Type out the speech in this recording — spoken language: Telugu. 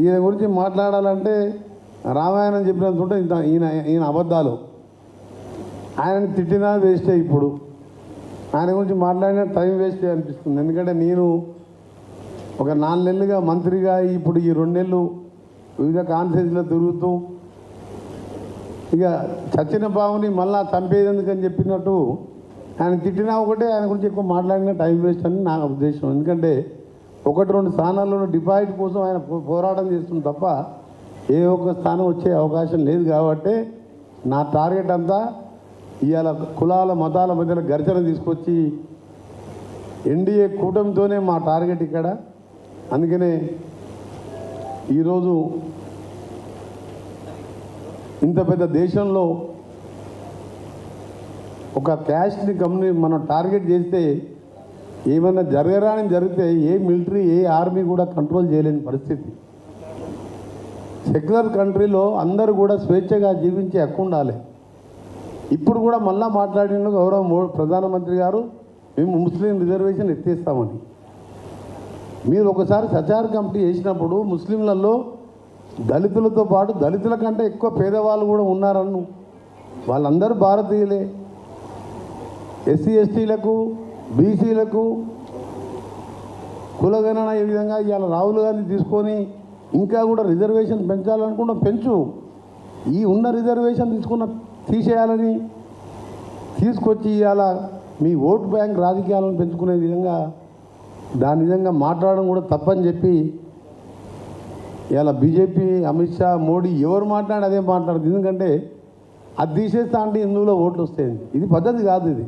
ఈయన గురించి మాట్లాడాలంటే రామాయణం చెప్పినంత ఉంటే ఇంత ఈయన ఈయన అబద్ధాలు. ఆయనని తిట్టినా వేస్టే ఇప్పుడు. ఆయన గురించి మాట్లాడినా టైం వేస్టే అనిపిస్తుంది. ఎందుకంటే నేను ఒక నాలుగు నెలలుగా మంత్రిగా ఇప్పుడు ఈ రెండు నెలలు వివిధ కాన్ఫరెన్స్లో తిరుగుతూ ఇక చచ్చిన బావుని మళ్ళా చంపేదెందుకని చెప్పినట్టు ఆయన తిట్టినా ఒకటే ఆయన గురించి ఎక్కువ మాట్లాడినా టైం వేస్ట్ అని నా ఉద్దేశం. ఎందుకంటే ఒకటి రెండు స్థానాల్లో డిపాజిట్ కోసం ఆయన పో- పోరాటం చేస్తుంది తప్ప ఏ ఒక్క స్థానం వచ్చే అవకాశం లేదు కాబట్టి నా టార్గెట్ అంతా ఇవాళ కులాల మతాల మధ్యలో ఘర్షణ తీసుకొచ్చి ఎన్డీఏ కూటమితోనే మా టార్గెట్ ఇక్కడ. అందుకనే ఈరోజు ఇంత పెద్ద దేశంలో ఒక క్యాష్ని కంపెనీ మనం టార్గెట్ చేస్తే ఏమైనా జరగరాని జరిగితే ఏ మిలిటరీ ఏ ఆర్మీ కూడా కంట్రోల్ చేయలేని పరిస్థితి. సెక్యులర్ కంట్రీలో అందరూ కూడా స్వేచ్ఛగా జీవించే హక్కు ఉండాలి. ఇప్పుడు కూడా మళ్ళా మాట్లాడిన గౌరవ ప్రధానమంత్రి గారు మేము ముస్లిం రిజర్వేషన్ ఎత్తేస్తామని. మీరు ఒకసారి సచార్ కమిటీ చేసినప్పుడు ముస్లింలలో దళితులతో పాటు దళితుల కంటే ఎక్కువ పేదవాళ్ళు కూడా ఉన్నారన్ను. వాళ్ళందరూ భారతీయులే. ఎస్సీ ఎస్టీలకు బీసీలకు కులగణన ఏ విధంగా ఇవాళ రాహుల్ గాంధీ తీసుకొని ఇంకా కూడా రిజర్వేషన్ పెంచాలనుకుంటాం పెంచు. ఈ ఉన్న రిజర్వేషన్ తీసుకున్న తీసేయాలని తీసుకొచ్చి ఇవాళ మీ ఓట్ బ్యాంక్ రాజకీయాలను పెంచుకునే విధంగా దాని విధంగా మాట్లాడడం కూడా తప్పని చెప్పి ఇవాళ బీజేపీ అమిత్ షా మోడీ ఎవరు మాట్లాడి అదే మాట్లాడదు ఎందుకంటే అది తీసేస్తా అంటే హిందువులో ఓట్లు వస్తాయి. ఇది పద్ధతి కాదు ఇది.